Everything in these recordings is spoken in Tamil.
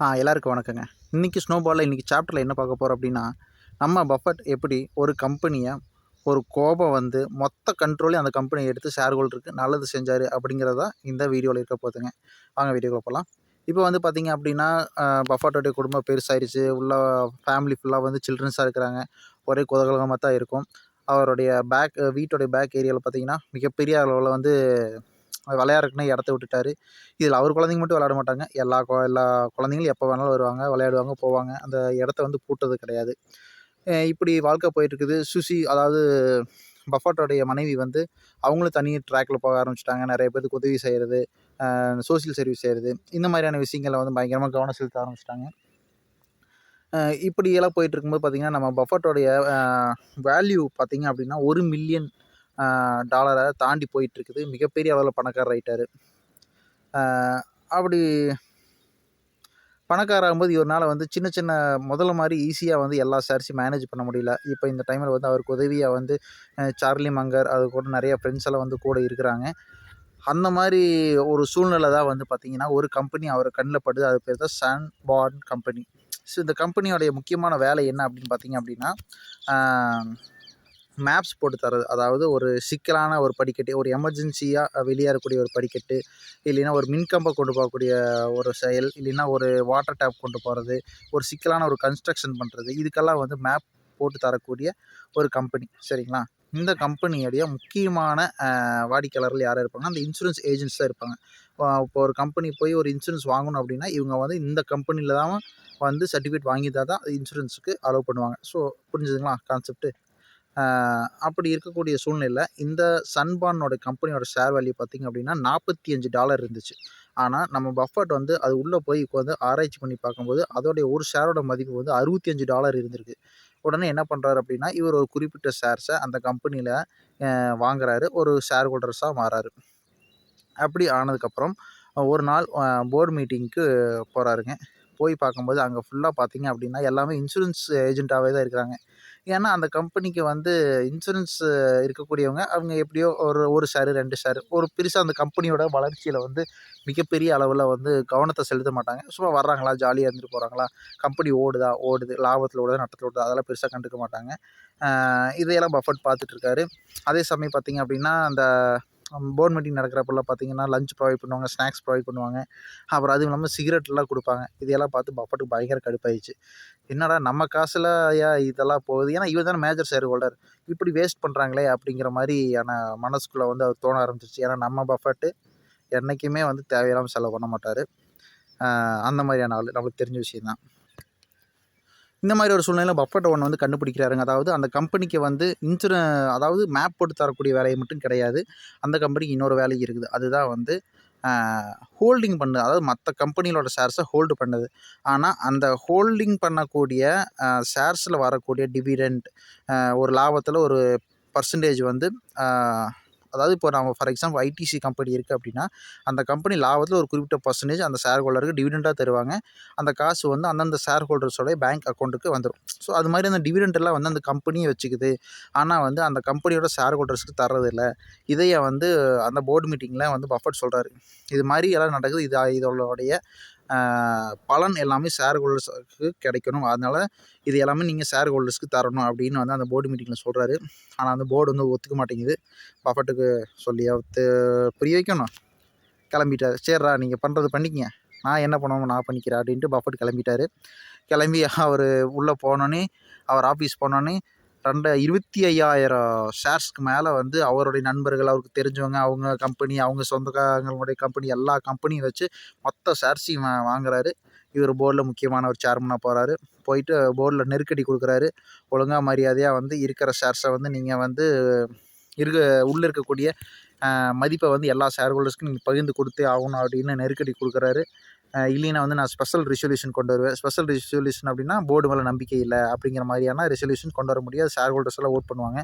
ஆ எல்லாருக்கும் வணக்கங்க. இன்றைக்கி ஸ்னோபாலில் இன்றைக்கி சாப்டரில் என்ன பார்க்க போகிறோம் அப்படின்னா நம்ம பஃபட் எப்படி ஒரு கம்பெனியை ஒரு கோபம் வந்து மொத்த கண்ட்ரோலையும் அந்த கம்பெனியை எடுத்து ஷேர் ஹோல்டருக்கு நல்லது செஞ்சார் அப்படிங்கிறதா இந்த வீடியோவில் இருக்க போதுங்க வாங்க வீடியோக்குள்ள போகலாம் இப்போ வந்து பார்த்தீங்க அப்படின்னா பஃபட்டோடைய குடும்பம் பெருசாயிருச்சு. உள்ள ஃபேமிலி ஃபுல்லாக வந்து சில்ட்ரன்ஸாக இருக்கிறாங்க. ஒரே குதகலகமாக தான் இருக்கும். அவருடைய பேக் வீட்டோடைய பேக் ஏரியாவில் பார்த்தீங்கன்னா மிகப்பெரிய அளவில் வந்து விளையாடுறதுக்குன்னு இடத்த விட்டுட்டாரு. இதில் அவர் குழந்தைங்க மட்டும் விளையாட மாட்டாங்க. எல்லா கொ எல்லா குழந்தைங்களும் எப்போ வேணாலும் வருவாங்க விளையாடுவாங்க போவாங்க. அந்த இடத்த வந்து பூட்டது கிடையாது. இப்படி வாழ்க்கை போயிட்டுருக்குது. சுசி அதாவது பஃபாட்டோடைய மனைவி வந்து அவங்களும் தனி ட்ராக்ல போக ஆரம்பிச்சிட்டாங்க. நிறைய பேருக்கு உதவி செய்கிறது சோசியல் சர்வீஸ் செய்கிறது இந்த மாதிரியான விஷயங்களை வந்து பயங்கரமாக கவனம் செலுத்த ஆரம்பிச்சிட்டாங்க. இப்படி எல்லாம் போயிட்டு இருக்கும்போது பார்த்திங்கன்னா நம்ம பஃபட்டோடைய வேல்யூ பார்த்தீங்க அப்படின்னா ஒரு மில்லியன் டாலரை தாண்டி போயிட்டுருக்குது. மிகப்பெரிய அளவில் பணக்காரர் ஆயிட்டாரு. அப்படி பணக்காராகும்போது இவரால் வந்து சின்ன சின்ன முதல்ல மாதிரி ஈஸியாக வந்து எல்லா ஷேர்ஸையும் மேனேஜ் பண்ண முடியல. இப்போ இந்த டைமில் வந்து அவருக்கு உதவியாக வந்து சார்லி மங்கர் அது கூட நிறைய ஃப்ரெண்ட்ஸ் எல்லாம் வந்து கூட இருக்கிறாங்க. அந்த மாதிரி ஒரு சூழ்நிலை தான் வந்து பார்த்திங்கன்னா ஒரு கம்பெனி அவர் கண்ணில் படுது. அது பேர் தான் சன் பார்ன் கம்பெனி ஸோ இந்த கம்பெனியோடைய முக்கியமான வேலை என்ன அப்படின்னு பார்த்தீங்க அப்படின்னா மேப்ஸ் போட்டு தரது. அதாவது ஒரு சிக்கலான ஒரு படிக்கட்டு ஒரு எமர்ஜென்சியாக வெளியேறக்கூடிய ஒரு படிக்கட்டு இல்லைன்னா ஒரு மின்கம்பை கொண்டு போகக்கூடிய ஒரு செயல் இல்லைன்னா ஒரு வாட்டர் டேப் கொண்டு போகிறது ஒரு சிக்கலான ஒரு கன்ஸ்ட்ரக்ஷன் பண்ணுறது இதுக்கெல்லாம் வந்து மேப் போட்டு தரக்கூடிய ஒரு கம்பெனி சரிங்களா? இந்த கம்பெனியுடைய முக்கியமான வாடிக்கையாளர்கள் யார் இருப்பாங்க அந்த இன்சூரன்ஸ் ஏஜென்ட்ஸ் தான் இருப்பாங்க. இப்போ ஒரு கம்பெனி போய் ஒரு இன்சூரன்ஸ் வாங்கணும் அப்படின்னா இவங்க வந்து இந்த கம்பெனியில் தான் வந்து சர்டிஃபிகேட் வாங்கி தான் தான் இன்சூரன்ஸுக்கு அலோவ் பண்ணுவாங்க. ஸோ புரிஞ்சுதுங்களா கான்செப்ட்டு அப்படி இருக்கக்கூடிய சூழ்நிலையில் இந்த சன்பானோட கம்பெனியோட ஷேர் வேல்யூ பார்த்திங்க அப்படின்னா நாற்பத்தி அஞ்சு டாலர் இருந்துச்சு. ஆனால் நம்ம பஃபட் வந்து அது உள்ளே போய் வந்து ஆராய்ச்சி பண்ணி பார்க்கும்போது அதோடைய ஒரு ஷேரோட மதிப்பு வந்து அறுபத்தி அஞ்சு டாலர் இருந்திருக்கு. உடனே என்ன பண்ணுறாரு அப்படின்னா இவர் ஒரு குறிப்பிட்ட ஷேர்ஸை அந்த கம்பெனியில் வாங்குறாரு. ஒரு ஷேர் ஹோல்டர்ஸாக மாறாரு. அப்படி ஆனதுக்கப்புறம் ஒரு நாள் போர்டு மீட்டிங்க்கு போகிறாருங்க போய் பார்க்கும்போது அங்கே ஃபுல்லாக பார்த்தீங்க அப்படின்னா எல்லாமே இன்சூரன்ஸ் ஏஜென்ட்டாகவே தான் இருக்கிறாங்க. ஏன்னா அந்த கம்பெனிக்கு வந்து இன்சூரன்ஸ் இருக்கக்கூடியவங்க அவங்க எப்படியோ ஒரு ஒரு ஷேரு ரெண்டு ஷேரு ஒரு பெருசாக அந்த கம்பெனியோட வளர்ச்சியில் வந்து மிகப்பெரிய அளவில் வந்து கவனத்தை செலுத்த மாட்டாங்க. சும்மா வர்றாங்களா ஜாலியாக இருந்துட்டு போகிறாங்களா கம்பெனி ஓடுதா ஓடுது லாபத்தில் ஓடுதா நட்டத்தில் ஓடுதா அதெல்லாம் பெருசாக கண்டுக்க மாட்டாங்க. இதையெல்லாம் பஃபட் பார்த்துட்ருக்காரு அதே சமயம் பார்த்தீங்க அப்படின்னா அந்த போர்ட் மீட்டிங் நடக்கிறப்பெல்லாம் பார்த்தீங்கன்னா லஞ்ச் ப்ரொவைட் பண்ணுவாங்க ஸ்நாக்ஸ் ப்ரொவைட் பண்ணுவாங்க. அப்புறம் அதுவும் இல்லாமல் சிகரெட்லாம் கொடுப்பாங்க. இதையெல்லாம் பார்த்து பஃபட்டுக்கு பயங்கர கடுப்பாயிடுச்சு. என்னடா நம்ம காசில் ஏன் இதெல்லாம் போகுது? ஏன்னா இவர் தானே மேஜர் ஷேர் ஹோல்டர் இப்படி வேஸ்ட் பண்ணுறாங்களே அப்படிங்கிற மாதிரியான மனசுக்குள்ளே வந்து அவர் தோண ஆரம்பிச்சிருச்சு. ஏன்னா நம்ம பஃபட்டு என்றைக்குமே வந்து தேவையில்லாமல் செலவு பண்ண மாட்டார். அந்த மாதிரியான ஆள். நம்மளுக்கு தெரிஞ்ச விஷயந்தான் இந்த மாதிரி ஒரு சூழ்நிலையில் பஃபட் ஒன்று வந்து கண்டுபிடிக்கிறாருங்க. அதாவது அந்த கம்பெனிக்கு வந்து இன்சூர அதாவது மேப் போட்டு தரக்கூடிய வேலையை மட்டும் கிடையாது. அந்த கம்பெனிக்கு இன்னொரு வேலை இருக்குது. அதுதான் வந்து ஹோல்டிங் பண்ணுது அதாவது மற்ற கம்பெனிகளோட ஷேர்ஸை ஹோல்டு பண்ணுது. ஆனால் அந்த ஹோல்டிங் பண்ணக்கூடிய ஷேர்ஸில் வரக்கூடிய டிவிடெண்ட் ஒரு லாபத்தில் ஒரு பர்சன்டேஜ் வந்து அதாவது இப்போ நம்ம ஃபார் எக்ஸாம்பிள் ஐடிசி கம்பெனி இருக்குது அப்படின்னா அந்த கம்பெனி லாபத்தில் ஒரு குறிப்பிட்ட பர்சன்டேஜ் அந்த ஷேர் ஹோல்டருக்கு டிவிடெண்டாக தருவாங்க. அந்த காசு வந்து அந்தந்த ஷேர் ஹோல்டர்ஸோடைய பேங்க் அக்கௌண்ட்டுக்கு வந்துடும் ஸோ அது மாதிரி அந்த டிவிடெண்ட் எல்லாம் வந்து அந்த கம்பெனியை வச்சுக்குது. ஆனால் வந்து அந்த கம்பெனியோட ஷேர் ஹோல்டர்ஸ்க்கு தர்றதில்ல. இதையே வந்து அந்த போர்டு மீட்டிங்கில் வந்து பஃபட் சொல்கிறாரு இது மாதிரி எல்லாம் நடக்குது. இது இதோடைய பலன் எல்லாமே ஷேர் ஹோல்டர்ஸுக்கு கிடைக்கணும். அதனால் இது எல்லாமே நீங்கள் ஷேர் ஹோல்டர்ஸ்க்கு தரணும் அப்படின்னு வந்து அந்த போர்டு மீட்டிங்கில் சொல்கிறாரு ஆனால் அந்த போர்டு வந்து ஒத்துக்க மாட்டேங்குது. பஃபட்டுக்கு சொல்லி அவத்து புரிய வைக்கணும். கிளம்பிட்டார். சரிடா நீங்கள் பண்ணுறது பண்ணிக்கங்க. நான் என்ன பண்ணணும் நான் பண்ணிக்கிறேன் அப்படின்ட்டு பஃபட் கிளம்பிட்டாரு. கிளம்பி அவர் உள்ளே போனோன்னே அவர் ஆஃபீஸ் போனோன்னே ரெண்டு இருபத்தி ஐயாயிரம் ஷேர்ஸ்க்கு மேலே வந்து அவருடைய நண்பர்கள் அவருக்கு தெரிஞ்சவங்க அவங்க கம்பெனி அவங்க சொந்தக்காரங்களுடைய கம்பெனி எல்லா கம்பெனியும் வச்சு மொத்த ஷேர்ஸையும் வா- வாங்குறாரு. இவர் போர்டில் முக்கியமான ஒரு சேர்மனாக போகிறாரு போயிட்டு போர்டில் நெருக்கடி கொடுக்குறாரு. ஒழுங்கா மரியாதையாக வந்து இருக்கிற ஷேர்ஸை வந்து நீங்கள் வந்து இருக்க உள்ளே இருக்கக்கூடிய மதிப்பை வந்து எல்லா ஷேர் ஹோல்டர்ஸ்க்கும் நீங்கள் பகிர்ந்து கொடுத்தே ஆகணும் அப்படின்னு நெருக்கடி கொடுக்குறாரு. இல்லைன்னா வந்து நான் ஸ்பெஷல் ரிசொல்யூஷன் கொண்டு வருவேன். ஸ்பெஷல் ரிசொல்யூஷன் அப்படின்னா போர்டு மேலே நம்பிக்கை இல்லை அப்படிங்கிற மாதிரியான ரெசல்யூஷன் கொண்டு வர முடியாது. ஷேர் ஹோல்டர்ஸ் எல்லாம் ஓட் பண்ணுவாங்க.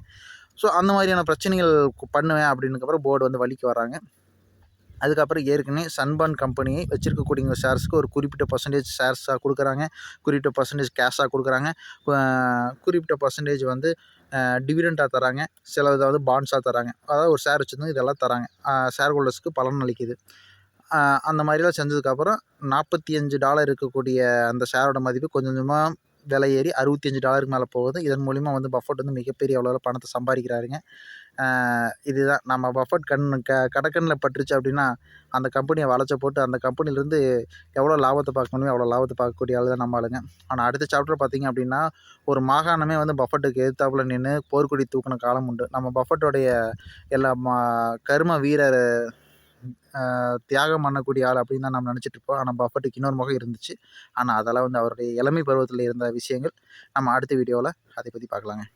ஸோ அந்த மாதிரியான பிரச்சனைகள் பண்ணுவேன் அப்படின்னதுக்கப்புறம் போர்டு வந்து வலிக்கு வராங்க அதுக்கப்புறம் ஏற்கனவே சன்பான் கம்பெனியை வச்சிருக்கக்கூடிய ஷேர்ஸ்க்கு ஒரு குறிப்பிட்ட பர்சன்டேஜ் ஷேர்ஸாக கொடுக்குறாங்க. குறிப்பிட்ட பர்சன்டேஜ் கேஷாக கொடுக்குறாங்க. குறிப்பிட்ட பர்சன்டேஜ் வந்து டிவிடெண்டாக தராங்க. சில இதை வந்து பாண்ட்ஸாக தராங்க. அதாவது ஒரு ஷேர் வச்சுருந்து இதெல்லாம் தராங்க. ஷேர் ஹோல்டர்ஸ்க்கு பலன் அளிக்குது. அந்த மாதிரிலாம் செஞ்சதுக்கப்புறம் நாற்பத்தி அஞ்சு டாலர் இருக்கக்கூடிய அந்த ஷேரோட மதிப்பு கொஞ்சம் கொஞ்சமாக விலை ஏறி அறுபத்தி அஞ்சு டாலருக்கு மேலே போகுது. இதன் மூலிமா வந்து பஃபட் வந்து மிகப்பெரிய அளவில் பணத்தை சம்பாதிக்கிறாருங்க. இதுதான். நம்ம பஃபட் கண் க கடக்கண்ணில் பட்டுருச்சு அப்படின்னா அந்த கம்பெனியை வளைச்ச போட்டு அந்த கம்பெனிலேருந்து எவ்வளோ லாபத்தை பார்க்க முடியுமோ அவ்வளோ லாபத்தை பார்க்கக்கூடிய ஆள் தான் நம்ம ஆளுங்க. ஆனால் அடுத்த சாப்டர் பார்த்திங்க அப்படின்னா ஒரு மாகாணமே வந்து பஃபட்டுக்கு எதிர்த்தாப்புல நின்று போர்க்கொடி தூக்கின காலம் உண்டு. நம்ம பஃபட்டோடைய எல்லா மா கரும வீரர் தியாகம் பண்ணக்கூடிய ஆள் அப்படின்னு தான் நம்ம நினச்சிட்டு இருப்போம். ஆனால் பஃபட்டுக்கு இன்னொரு முகம் இருந்துச்சு. ஆனால் அதெல்லாம் வந்து அவருடைய இளமை பருவத்தில் இருந்த விஷயங்கள். நம்ம அடுத்த வீடியோவில் அதை பற்றி பார்க்கலாங்க.